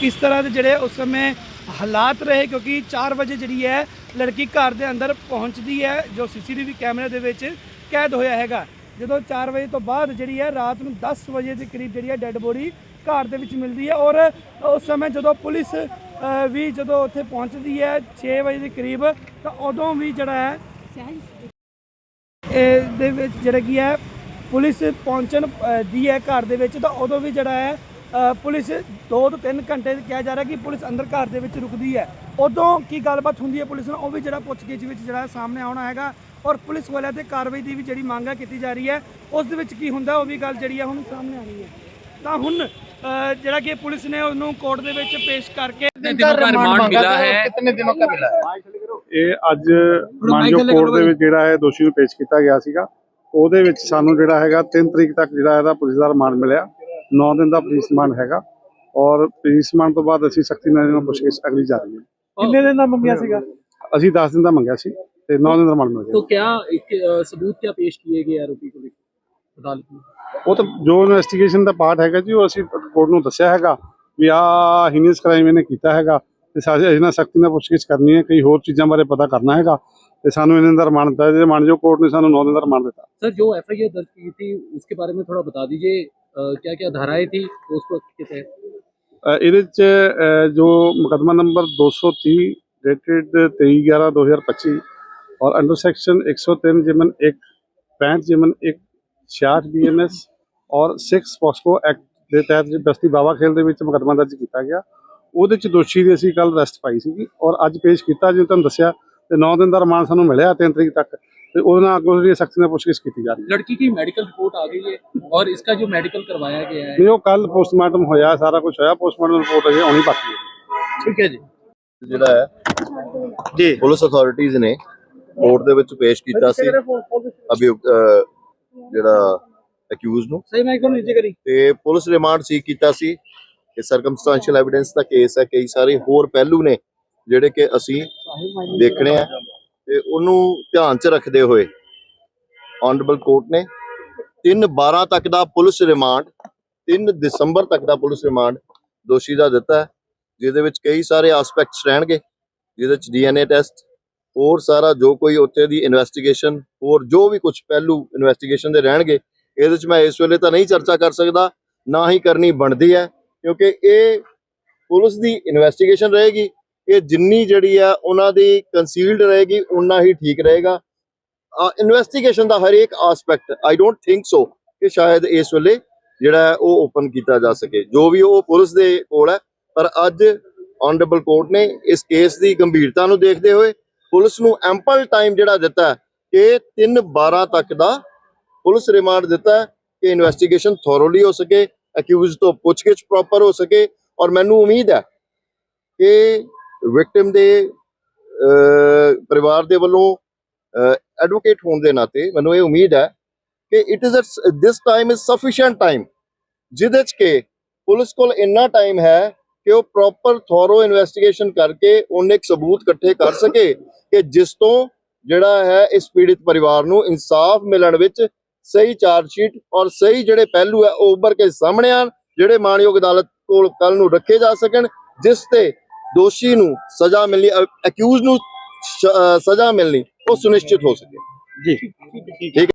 ਕਿਸ ਤਰ੍ਹਾਂ ਦੇ ਜਿਹੜੇ ਉਸ ਸਮੇਂ ਹਾਲਾਤ ਰਹੇ? ਕਿਉਂਕਿ 4 ਵਜੇ ਜਿਹੜੀ ਹੈ, ਲੜਕੀ ਘਰ ਦੇ ਅੰਦਰ ਪਹੁੰਚਦੀ ਹੈ, ਜੋ ਸੀਸੀਟੀਵੀ ਕੈਮਰੇ ਦੇ ਵਿੱਚ ਕੈਦ ਹੋਇਆ ਹੈਗਾ। ਜਦੋਂ 4 ਵਜੇ ਤੋਂ ਬਾਅਦ ਜਿਹੜੀ ਹੈ, ਰਾਤ ਨੂੰ 10 ਵਜੇ ਦੇ ਕਰੀਬ ਜਿਹੜੀ ਹੈ, ਡੈੱਡ ਬੋਡੀ ਘਰ ਦੇ ਵਿੱਚ ਮਿਲਦੀ ਹੈ ਔਰ ਉਸ ਸਮੇਂ ਜਦੋਂ ਪੁਲਿਸ ਵੀ ਜਦੋਂ ਉੱਥੇ ਪਹੁੰਚਦੀ ਹੈ 6 ਵਜੇ ਦੇ ਕਰੀਬ, ਤਾਂ ਉਦੋਂ ਵੀ ਜਿਹੜਾ ਹੈ ਇਹ ਦੇ ਵਿੱਚ ਜਿਹੜਾ ਕੀ ਹੈ, ਪੁਲਿਸ ਪਹੁੰਚਣ ਦੀ ਹੈ ਘਰ ਦੇ ਵਿੱਚ, ਤਾਂ ਉਦੋਂ ਵੀ ਜਿਹੜਾ ਹੈ ਪੁਲਿਸ 2 ਤੋਂ 3 ਘੰਟੇ ਕਿਹਾ ਜਾ ਰਿਹਾ ਕਿ ਪੁਲਿਸ ਅੰਦਰ ਘਰ ਦੇ ਵਿੱਚ ਰੁਕਦੀ ਹੈ। ਉਦੋਂ ਕੀ ਗੱਲਬਾਤ ਹੁੰਦੀ ਹੈ ਪੁਲਿਸ ਨਾਲ, ਉਹ ਵੀ ਜਿਹੜਾ ਪੁੱਛਗਿੱਛ ਵਿੱਚ ਜਿਹੜਾ ਸਾਹਮਣੇ ਆਉਣਾ ਹੈਗਾ, ਔਰ ਪੁਲਿਸ ਵਾਲਿਆਂ ਤੇ ਕਾਰਵਾਈ ਦੀ ਵੀ ਜਿਹੜੀ ਮੰਗ ਹੈ, ਕੀਤੀ ਜਾ ਰਹੀ ਹੈ, ਉਸ ਦੇ ਵਿੱਚ ਕੀ ਹੁੰਦਾ, ਉਹ ਵੀ ਗੱਲ ਜਿਹੜੀ ਹੈ ਹੁਣ ਸਾਹਮਣੇ ਆਣੀ ਹੈ। ਤਾਂ ਹੁਣ ਜਿਹੜਾ ਕਿ ਪੁਲਿਸ ਨੇ ਉਹਨੂੰ ਕੋਰਟ ਦੇ ਵਿੱਚ ਪੇਸ਼ ਕਰਕੇ ਇਹ ਅੱਜ ਮਾਨਯੋਗ ਕੋਰਟ ਦੇ ਵਿੱਚ ਜਿਹੜਾ ਹੈ ਦੋਸ਼ੀ ਨੂੰ ਪੇਸ਼ ਕੀਤਾ ਗਿਆ ਸੀਗਾ ਉਹਦੇ ਵਿੱਚ ਸਾਨੂੰ ਜਿਹੜਾ ਹੈਗਾ 3 ਤਰੀਕ ਤੱਕ ਜਿਹੜਾ ਇਹਦਾ ਪੁਲਿਸ ਦਾ ਰਿਮਾਂਡ ਮਿਲਿਆ। 9 ਦਿਨ ਦਾ ਪੁਲਿਸ ਰਿਮਾਂਡ ਹੈਗਾ ਔਰ ਪੁਲਿਸ ਰਿਮਾਂਡ ਤੋਂ ਬਾਅਦ ਅਸੀਂ ਸਖਤੀ ਨਾਲ ਇਹਨਾਂ ਪੁੱਛਗਿੱਛ ਅਗਲੀ ਜਾ ਹੈ। ਕਿੰਨੇ ਦਿਨ ਦਾ ਮੰਗਿਆ ਸੀਗਾ? ਅਸੀਂ 10 ਦਿਨ ਦਾ ਮੰਗਿਆ ਸੀ ਤੇ 9 ਦਿਨ ਦਾ ਰਿਮਾਂਡ ਮਿਲ ਗਿਆ ਤਾਂ ਇੱਕ ਸਬੂਤ ਕਿਆ ਪੇਸ਼ ਕੀਏ ਗਏ ਆਰੋਪੀ ਕੋਲ? ਅਦਾਲਤ ਨੂੰ? ਉਹ ਤਾਂ ਜੋ ਇਨਵੈਸਟੀਗੇਸ਼ਨ ਦਾ ਪਾਰਟ ਹੈਗਾ ਜੀ ਉਹ ਅਸੀਂ ਕੋਰਟ ਨੂੰ ਦੱਸਿਆ ਹੈਗਾ ਵੀ ਆ ਹੀਨੀਅਸ ਕ੍ਰਾਈਮ ਇਹਨੇ ਕੀਤਾ ਹੈਗਾ ਤੇ ਸਾਰੇ ਇਹਨਾਂ ਸਖਤੀ ਨਾਲ ਪੁੱਛਗਿੱਛ ਕਰਨੀ ਹੈ ਕਈ ਹੋਰ ਚੀਜ਼ਾਂ ਬਾਰੇ ਪਤਾ ਕਰਨਾ ਹੈਗਾ ਤੇ ਸਾਨੂੰ ਇਹਨਾਂ ਦਾ ਰਿਮਾਂਡ ਦਿੱਤਾ ਜਿਹਦੇ ਮਾਨਯੋਗ ਕੋਰਟ ਨੇ ਸਾਨੂੰ 9 ਦਿਨ ਦਾ ਰਿਮਾਂਡ ਦਿੱਤਾ सर जो एफ आई आर दर्ज की थी उसके बारे में थोड़ा बता दीजिए क्या क्या धाराएं थी तो उसको के तहत ਅ, ਇਹਦੇ ਚ ਅ, ਜੋ ਮੁਕੱਦਮਾ ਨੰਬਰ 230 ਡੇਟਡ 23/11/2025 ਔਰ ਅੰਡਰ ਸੈਕਸ਼ਨ 103 ਜਿਮਨ 1 65 ਜਿਮਨ 1 66 ਬੀਐਨਐਸ ਔਰ 6 ਪੋਸਕੋ ਐਕਟ ਦੇ ਤਹਿਤ ਬਸਤੀ ਬਾਵਾ ਖੇਲ ਦੇ ਵਿੱਚ ਮੁਕਦਮਾ ਦਰਜ ਕੀਤਾ ਗਿਆ। ਉਹਦੇ ਚ ਦੋਸ਼ੀ ਦੀ ਅਸੀਂ ਕੱਲ ਅਰੈਸਟ ਪਾਈ ਸੀਗੀ ਔਰ ਅੱਜ ਪੇਸ਼ ਕੀਤਾ ਜਿਵੇਂ ਤੁਹਾਨੂੰ ਦੱਸਿਆ ਤੇ 9 ਦਿਨ ਦਾ ਰਿਮਾਂਡ ਸਾਨੂੰ ਮਿਲਿਆ 3 ਤਰੀਕ ਤੱਕ। ਤੇ ਉਹਦੇ ਨਾਲ ਅੱਗੋਂ ਜਿਹੜੀ ਸਖਤੀ ਨਾਲ ਪੁੱਛਗਿੱਛ ਕੀਤੀ ਜਾ ਰਹੀ ਹੈ। ਲੜਕੀ ਦੀ ਮੈਡੀਕਲ ਰਿਪੋਰਟ ਆ ਗਈ ਹੈ ਔਰ ਇਸ ਦਾ ਜੋ ਮੈਡੀਕਲ ਕਰਵਾਇਆ ਗਿਆ ਹੈ। ਨਹੀਂ ਉਹ ਕੱਲ ਪੋਸਟਮਾਰਟਮ ਹੋਇਆ ਸਾਰਾ ਕੁਝ ਹੋਇਆ ਪੋਸਟਮਾਰਟਮ ਰਿਪੋਰਟ ਅਜੇ ਆਉਣੀ ਬਾਕੀ ਹੈ। ਠੀਕ ਹੈ ਜੀ। ਜਿਹੜਾ ਹੈ ਜੀ। ਪੁਲਿਸ ਅਥਾਰਟੀਆਂ ਨੇ ਕੋਰਟ ਦੇ ਵਿੱਚ ਪੇਸ਼ ਕੀਤਾ ਸੀ। ਅਭਿਯੁਕਤ ਜਿਹੜਾ ਅਕਿਊਜ਼ ਨੂੰ। ਸਹੀ ਮੈਂ ਕੋਲ ਨੀਚੇ ਕਰੀ? ਤੇ ਪੁਲਿਸ ਰਿਮਾਂਡ ਸੀ ਕੀਤਾ ਸੀ ਕਿ ਸਰਕਮਸਟੈਂਸ਼ੀਅਲ ਐਵੀਡੈਂਸ ਦਾ ਕੇਸ ਹੈ। ਕਈ ਸਾਰੇ ਹੋਰ ਪਹਿਲੂ ਨੇ ਜਿਹੜੇ ਕਿ ਅਸੀਂ ਦੇਖਣੇ ਆ। ਤੇ ਉਹਨੂੰ ਧਿਆਨ 'ਚ ਰੱਖਦੇ ਹੋਏ ਆਨਰੇਬਲ ਕੋਰਟ ਨੇ 3 12 ਤੱਕ ਦਾ ਪੁਲਿਸ ਰਿਮਾਂਡ 3 ਦਸੰਬਰ ਤੱਕ ਦਾ ਪੁਲਿਸ ਰਿਮਾਂਡ ਦੋਸ਼ੀ ਦਾ ਦਿੱਤਾ ਹੈ ਜਿਹਦੇ ਵਿੱਚ ਕਈ ਸਾਰੇ ਐਸਪੈਕਟਸ ਰਹਿਣਗੇ। ਜਿਹਦੇ ਵਿੱਚ ਡੀਐਨਏ ਟੈਸਟ ਹੋਰ ਸਾਰਾ ਜੋ ਕੋਈ ਉੱਥੇ ਦੀ ਇਨਵੈਸਟੀਗੇਸ਼ਨ ਹੋਰ ਜੋ ਵੀ ਕੁਝ ਪਹਿਲੂ ਇਨਵੈਸਟੀਗੇਸ਼ਨ ਦੇ ਰਹਿਣਗੇ ਇਹਦੇ ਵਿੱਚ ਮੈਂ ਇਸ ਵੇਲੇ ਤਾਂ ਨਹੀਂ ਚਰਚਾ ਕਰ ਸਕਦਾ, ਨਾ ਹੀ ਕਰਨੀ ਬਣਦੀ ਹੈ, ਕਿਉਂਕਿ ਇਹ ਪੁਲਿਸ ਦੀ ਇਨਵੈਸਟੀਗੇਸ਼ਨ ਰਹੇਗੀ, ਇਹ ਜਿੰਨੀ ਜਿਹੜੀ ਆ ਉਹਨਾਂ ਦੀ ਕੰਸੀਲਡ ਰਹੇਗੀ ਉਨਾ ਹੀ ਠੀਕ ਰਹੇਗਾ। ਇਨਵੈਸਟੀਗੇਸ਼ਨ ਦਾ ਹਰੇਕ aspect I don't think so ਕਿ ਸ਼ਾਇਦ ਇਸ ਵੇਲੇ ਜਿਹੜਾ ਹੈ ਉਹ ਓਪਨ ਕੀਤਾ ਜਾ ਸਕੇ, ਜੋ ਵੀ ਉਹ ਪੁਲਿਸ ਦੇ ਕੋਲ ਹੈ, ਪਰ ਅੱਜ ਆਨਰੇਬਲ ਕੋਰਟ ਨੇ ਇਸ ਕੇਸ ਦੀ ਗੰਭੀਰਤਾ ਨੂੰ ਦੇਖਦੇ ਹੋਏ ਪੁਲਿਸ ਨੂੰ ਐਂਪਲ ਟਾਈਮ ਜਿਹੜਾ ਦਿੱਤਾ ਕਿ 3 12 ਤੱਕ ਦਾ ਪੁਲਿਸ ਰਿਮਾਂਡ ਦਿੱਤਾ ਕਿ ਇਨਵੈਸਟੀਗੇਸ਼ਨ ਥੋਰੋਲੀ ਹੋ ਸਕੇ ਅਕਿਊਜ਼ ਤੋਂ ਪੁੱਛਗਿੱਛ ਪ੍ਰੋਪਰ ਹੋ ਸਕੇ ਔਰ ਮੈਨੂੰ ਉਮੀਦ ਹੈ ਕਿ ਵਿਕਟਿਮ ਦੇ ਪਰਿਵਾਰ ਦੇ ਵੱਲੋਂ ਐਡਵੋਕੇਟ ਹੋਣ ਦੇ ਨਾਤੇ ਮੈਨੂੰ ਇਹ ਉਮੀਦ ਹੈ ਕਿ it is this time is sufficient time ਜਿਹਦੇ ਚ ਕਿ ਪੁਲਿਸ ਕੋਲ ਇੰਨਾ ਟਾਈਮ ਹੈ ਕਿ ਉਹ ਪ੍ਰੋਪਰ ਥੋਰੋ ਇਨਵੈਸਟੀਗੇਸ਼ਨ ਕਰਕੇ ਉਹਨੇ ਇੱਕ ਸਬੂਤ ਇਕੱਠੇ ਕਰ ਸਕੇ ਕਿ ਜਿਸ ਤੋਂ ਜਿਹੜਾ ਹੈ ਇਸ ਪੀੜਿਤ ਪਰਿਵਾਰ ਨੂੰ ਇਨਸਾਫ ਮਿਲਣ ਵਿੱਚ ਸਹੀ ਚਾਰਜ ਸ਼ੀਟ ਔਰ ਸਹੀ ਜਿਹੜੇ ਪਹਿਲੂ ਹੈ ਉਹ ਉੱਭਰ ਕੇ ਸਾਹਮਣੇ ਆਣ ਜਿਹੜੇ ਮਾਣਯੋਗ ਅਦਾਲਤ ਕੋਲ ਕੱਲ ਨੂੰ ਰੱਖੇ ਜਾ ਸਕਣ ਜਿਸ ਤੇ ਦੋਸ਼ੀ ਨੂੰ ਸਜ਼ਾ ਮਿਲਣੀ ਅਕਿਊਜ਼ ਨੂੰ ਸਜ਼ਾ ਮਿਲਣੀ ਉਹ ਸੁਨਿਸ਼ਚਿਤ ਹੋ ਸਕੇ। ਜੀ। ਠੀਕ